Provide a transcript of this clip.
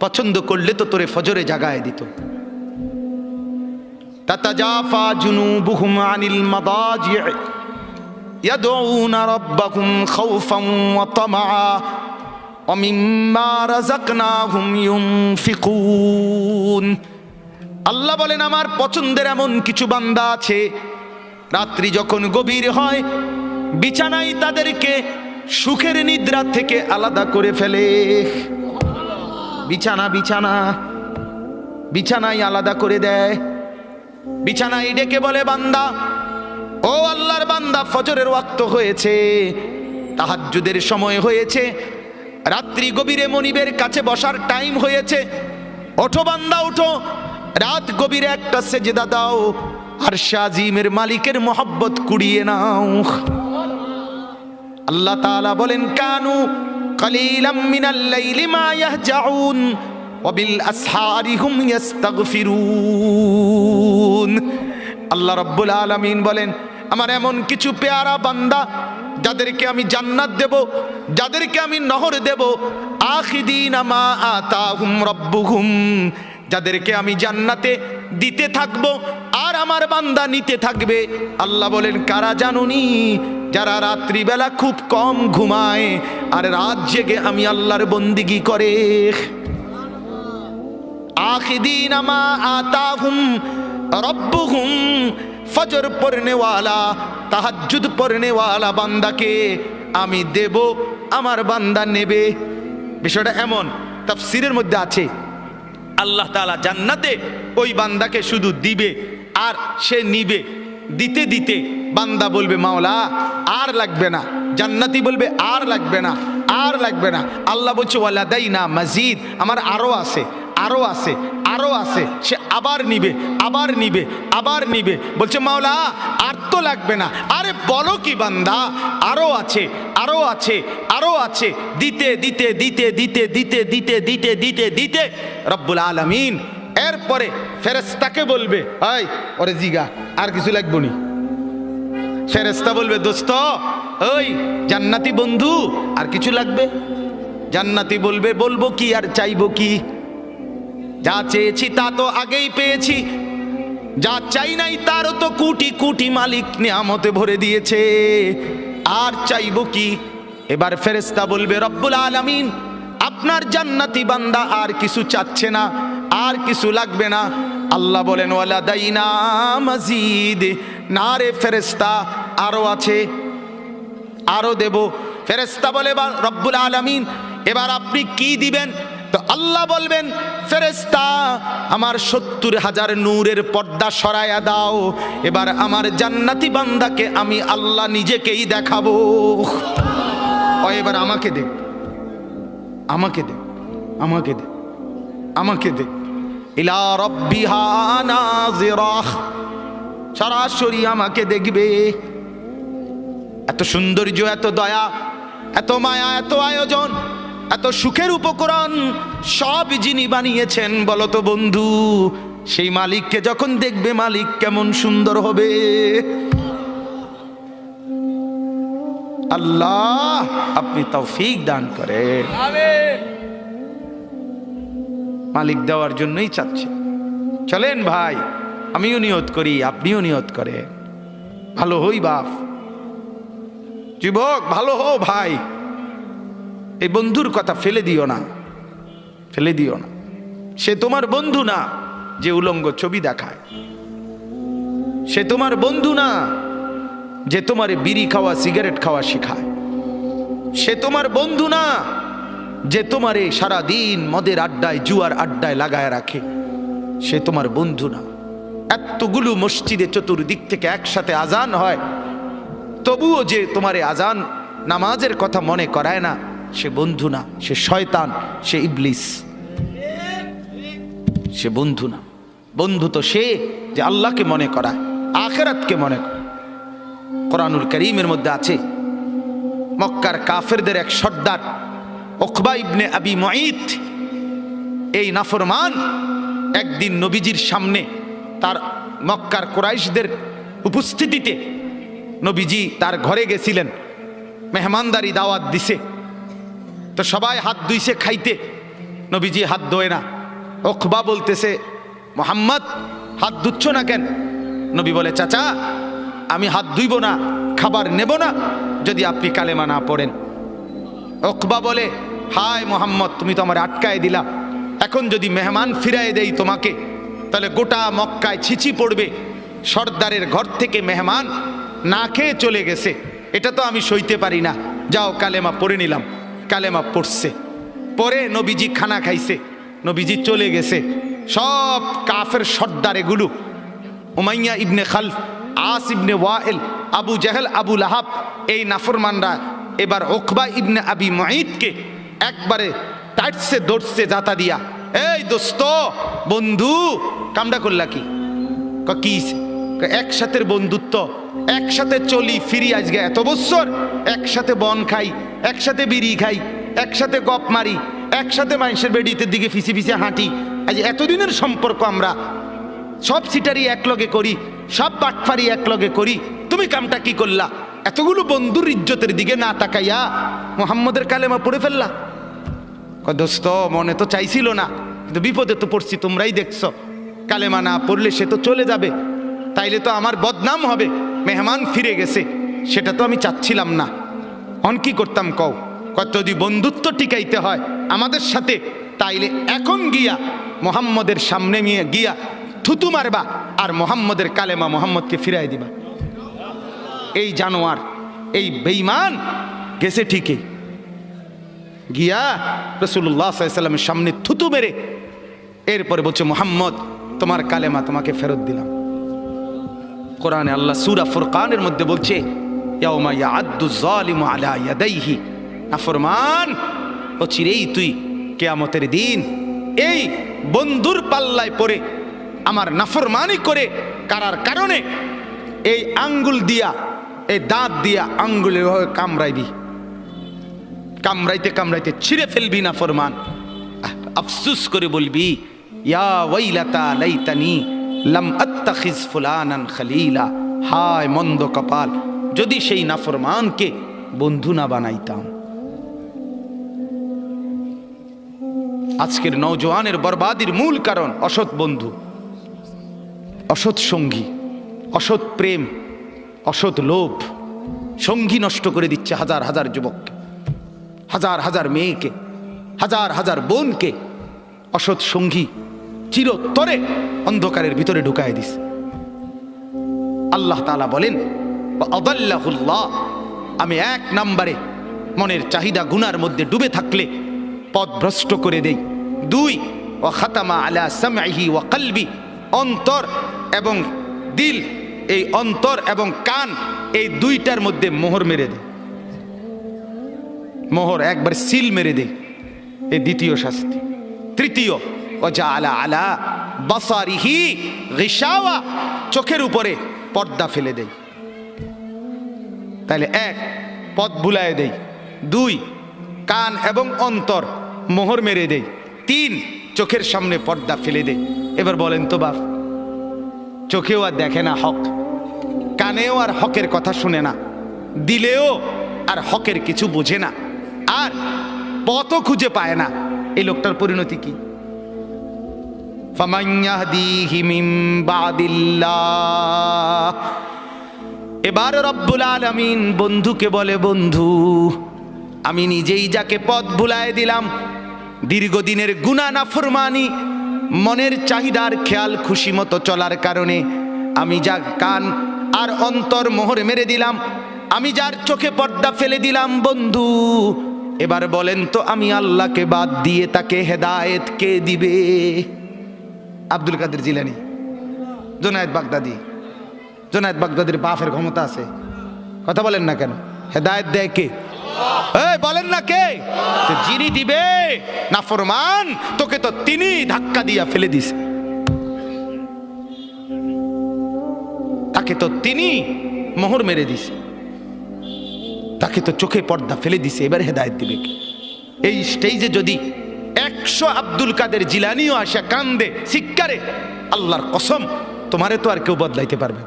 পছন্দ করলে তো তোরে ফজরে জাগায় দিত তাতাজাফা জুনুবুহুম আনিল মাদাজি' يدعون ربهم خوفا وطمعا ومما رزقناهم ينفقون আল্লাহ বলেন আমার পছন্দের এমন কিছু বান্দা আছে রাত্রি যখন গভীর হয় বিছানায় তাদেরকে সুখের নিদ্রা থেকে আলাদা করে ফেলে বিছানা বিছানা। বিছানাই আলাদা করে দেয়। বিছানায় ডেকে বলে, বান্দা, ও আল্লাহর বান্দা, ফজরের ওয়াক্ত হয়েছে, তাহাজ্জুদের সময় হয়েছে, রাত্রি গভীরে মনিবের কাছে বসার টাইম হয়েছে। ওঠো বান্দা, ওঠো। রাত গভীরে একটা সেজদা দাও, আর শাজিমের মালিকের মোহব্বত কুড়িয়ে নাও। আল্লাহ তাআলা বলেন, কানু মিনাল লাইলি মা ইয়াহজাউন ওয়াবিল আসহারি হুম ইস্তাগফিরুন আল্লাহ রাব্বুল আলামিন বলেন, আমার এমন কিছু পেয়ারা বান্দা যাদেরকে আমি জান্নাত দেব, যাদেরকে আমি নহর দেব, আখিদিন আমা আতাহুম রব্বুহুম, যাদেরকে আমি জান্নাতে দিতে থাকব আর আমার বান্দা নিতে থাকবে। আল্লাহ বলেন, কারা জানুনি? যারা রাত্রিবেলা খুব কম ঘুমায়, আর রাত জেগে আমি আল্লাহর বন্দিগি করে। আখিদিন আমা আতাহুম রব্বুহুম, ফজর পড়নেওয়ালা, তাহাজ্জুদ পড়নেওয়ালা বান্দাকে আমি দেব, আমার বান্দা নেবে। বিষয়টা এমন, তাফসিরের মধ্যে আছে। আল্লাহ তাআলা জান্নাতে ওই বান্দাকে শুধু দিবে, আর সে নিবে। দিতে দিতে বান্দা বলবে, মাওলা আর লাগবে না। জান্নাতি বলবে, আর লাগবে না, আর লাগবে না। আল্লাহ বলছে দাই না মসজিদ আমার আরও আছে আরও আছে আরও আছে। সে আবার নিবে আবার নিবে আবার নিবে। বলছে, মাওলা, আর তো লাগবে না। আরে বলো কি বান্দা, আরও আছে আরও আছে আরও আছে। দিতে দিতে দিতে দিতে দিতে দিতে দিতে দিতে দিতে। রব্বুল আলামিন এরপরে ফেরেস্তাকে বলবে হাই ওরে জিগা, আর কিছু লাগবো নি? ফেরেস্তা বলবে, দোস্ত, ওই জান্নাতি বন্ধু, আর কিছু লাগবে? জান্নাতি বলবে, বলব কি আর চাইব কি? যা চেয়েছি তা তো আগেই পেয়েছি। যা চাই নাই তারও তো কোটি কোটি মালিক নিয়ামতে ভরে দিয়েছে। আর চাইব কি? এবার ফেরেস্তা বলবে, রব্বুল আলামিন, আপনার জান্নাতি বান্দা আর কিছু চাচ্ছে না, আর কিছু লাগবে না। আল্লাহ বলেন ওয়ালা দাইনা মজিদ না রে ফেরেস্তা আরও আছে, আরও দেব। ফেরেস্তা বলে বা রব্বুল আলামিন, এবার আপনি কি দিবেন? তো আল্লাহ বলবেন ফেরেস্তা আমার সত্তর হাজার নূরের পর্দা সরায়া দাও। এবার আমার জান্নাতি বান্দাকে আমি আল্লাহ নিজেকেই দেখাবো। ও, এবার আমাকে দেখ আমাকে দে। আমাকে দে। আমাকে দে। ইলা রব্বিহা নাজিরাহ সরাসরি আমাকে দেখবে। এত সৌন্দর্য এত দয়া এত মায়া এত আয়োজন এত সুখের উপকরণ সব যিনি বানিয়েছেন বলতো বন্ধু সেই মালিককে যখন দেখবে মালিক কেমন সুন্দর হবে। আল্লাহ আপনি তৌফিক দান করে মালিক দেওয়ার জন্যই চাচ্ছে। চলেন ভাই। আমিও নিয়ত করি, আপনিও নিয়ত করে। ভালো হই বাপ। যুবক, ভালো হো ভাই। এই বন্ধুর কথা ফেলে দিও না। ফেলে দিও না। সে তোমার বন্ধু না যে উলঙ্গ ছবি দেখায়। সে তোমার বন্ধু না যে তোমার বিড়ি খাওয়া, সিগারেট খাওয়া শেখায়। সে তোমার বন্ধু না যে তোমারে সারা দিন মদের আড্ডায়, জুয়ার আড্ডায় লাগায় রাখে। সে তোমার বন্ধু না। এতগুলো মসজিদে চতুর্দিক থেকে একসাথে আজান হয়। তবুও যে তোমার আজান নামাজের কথা মনে করায় না, সে বন্ধু না, সে শয়তান, সে ইবলিস। সে বন্ধু না। বন্ধু তো সে যে আল্লাহকে মনে করায়, আখেরাতকে মনে করে কোরআনুল করিমের মধ্যে আছে, মক্কার কাফেরদের এক সর্দার, ওকবা ইবনে আবি মঈত। এই নাফরমান একদিন নবীজির সামনে তার মক্কার কোরাইশদের উপস্থিতিতে নবীজি তার ঘরে গেছিলেন। মেহমানদারি দাওয়াত দিছে। তো সবাই হাত ধুইছে, খাইতে। নবীজি হাত ধোয় না। ওখবা বলতেছে, মোহাম্মদ, হাত ধুচ্ছ না কেন? নবী বলে, চাচা, আমি হাত ধুইব না, খাবার নেব না, যদি আপনি কালেমা না পড়েন। ওকবা বলে, হায় মোহাম্মদ, তুমি তো আমার আটকায় দিলা। এখন যদি মেহমান ফিরায় দেই তোমাকে তাহলে গোটা মক্কায় ছিচি পড়বে। সর্দারের ঘর থেকে মেহমান না খেয়ে চলে গেছে। এটা তো আমি সইতে পারি না। যাও, কালেমা পড়ে নিলাম। কালেমা পড়ছে। পরে নবীজি খানা খাইছে। নবীজি চলে গেছে। সব কাফের সর্দার এগুলো। Umayyah ibn Khalaf, As ibn Wail, Abu Jahl, Abu Lahab, এই নাফরমানরা এবার ওকবা ইবনে আবি মাইদকে একবারে টাইটসে দৌড়ছে জাতা দিয়া, এই দোস্ত, বন্ধু কামডা করলা কি? ক একসাথে বন্ধুত্ব, একসাথে চলি ফিরি আজকে এত বছর একসাথে বন খাই, একসাথে বিড়ি খাই, একসাথে গপ মারি, একসাথে মানুষের বেডিতে দিকে ফিসি ফিসে হাঁটি। আজ এতদিনের সম্পর্ক আমরা, সব সিটারি একলগে করি, সব বাটফারি একলগে করি। তুমি কামটা কি করলা? এতগুলো বন্ধুর ইজ্জতের দিকে না তাকাইয়া মোহাম্মদের কালেমা পড়ে ফেললা। দোস্ত, মনে তো চাইছিল না, কিন্তু বিপদে তো পড়ছি, তোমরাই দেখছ। কালেমা না পড়লে সে তো চলে যাবে। তাইলে তো আমার বদনাম হবে। মেহমান ফিরে গেছে। সেটা তো আমি চাচ্ছিলাম না। অন কি করতাম কও? কত যদি বন্ধুত্ব টিকাইতে হয় আমাদের সাথে, তাইলে এখন গিয়া মোহাম্মদের সামনে নিয়ে গিয়া থুতু মারবা আর মোহাম্মদের কালেমা মোহাম্মদকে ফিরাই দিবা। এই জানোয়ার, এই বেইমান গেছে ঠিকই। গিয়া রসুল্লাহ সাল্লামের সামনে থুতু মেরে, এরপরে বলছে, মোহাম্মদ তোমার কালেমা তোমাকে ফেরত দিলাম। কোরআনে আল্লাহ সুরা ফুরকানের মধ্যে বলছে তুই কেয়ামতের দিন এই বন্ধুর পাল্লায় আমার নাফরমানি করে, কারার কারণে এই আঙ্গুল দিয়া, এই দাঁত দিয়া আঙ্গুলে এভাবে কামড়াইবি। কামড়াইতে কামড়াইতে ছিঁড়ে ফেলবি না, ফরমান। আফসুস করে বলবি ইয়া ওয়াইলাতা লাইতানি লাম আত্তাখিজ ফুলানান খলিলা। হায় মন্দ কপাল, যদি সেই নাফরমানকে বন্ধু না বানাইতাম। আজকের নৌজওয়ানের বরবাদির মূল কারণ অসৎ বন্ধু, অসৎ সঙ্গী, অসৎ প্রেম, অসৎ লোভ। সঙ্গী নষ্ট করে দিচ্ছে হাজার হাজার যুবককে, হাজার হাজার মেয়েকে, হাজার হাজার বোনকে। অসৎ সঙ্গী চিরতরে অন্ধকারের ভিতরে ঢুকায় দিস আল্লাহ তাআলা বলেন আমি এক নম্বরে মনের চাহিদা গুনার মধ্যে ডুবে থাকলে পথ ভ্রষ্ট করে দেই। দুই ও খাতামা আলা সামহি ও কালবি। অন্তর এবং দিল, এই অন্তর এবং কান এই দুইটার মধ্যে মোহর মেরে দেয় মোহর একবার সিল মেরে দে এই দ্বিতীয় শাস্তি। তৃতীয় ও যা আলা আলা বাসারিহি গিসাওয়া চোখের উপরে পর্দা ফেলে দেই। তাহলে এক, পথ ভুলায় দেই। দুই, কান এবং অন্তর মোহর মেরে দেই। তিন, চোখের সামনে পর্দা ফেলে দেই। এবার বলেন তো বাপ, চোখেও আর দেখে না হক, কানেও আর হকের কথা শুনে না, দিলেও আর হকের কিছু বোঝে না, আর পথও খুঁজে পায় না। এই লোকটার পরিণতি কি। এবার রব্বুল আলামিন বন্ধুকে বলে, বন্ধু, আমি নিজেই যাকে পথ ভুলায় দিলাম, দীর্ঘদিনের গুণা নাফরমানি, মনের চাহিদার খেয়াল খুশি মতো চলার কারণে আমি যা কান আর অন্তর মোহর মেরে দিলাম, আমি যার চোখে পর্দা ফেলে দিলাম, বন্ধু এবার বলেন তো, আমি আল্লাহকে বাদ দিয়ে তাকে হেদায়েত কে দিবে? আব্দুল কাদের জিলানি, জোনায়েদ বাগদাদি, জোনায়েদ বাগদাদির বাফের ক্ষমতা আছে। কথা বলেন না কেন? হেদায়েত দেয় কে? বলেন না কে? যিনি দিবে, না ফরমান, তোকে তো তিনি ধাক্কা দিয়া ফেলে দিছে। তাকে তো তিনি মোহর মেরে দিছে। তাকে তো চোখে পর্দা ফেলে দিছে, এবার হেদায়ত দিবে কি এই স্টেজে যদি একশো আব্দুল কাদের জিলানিও আসে, কান্দে শিক্ষারে আল্লাহর কসম, তোমারে তো আর কেউ বদলাইতে পারবে।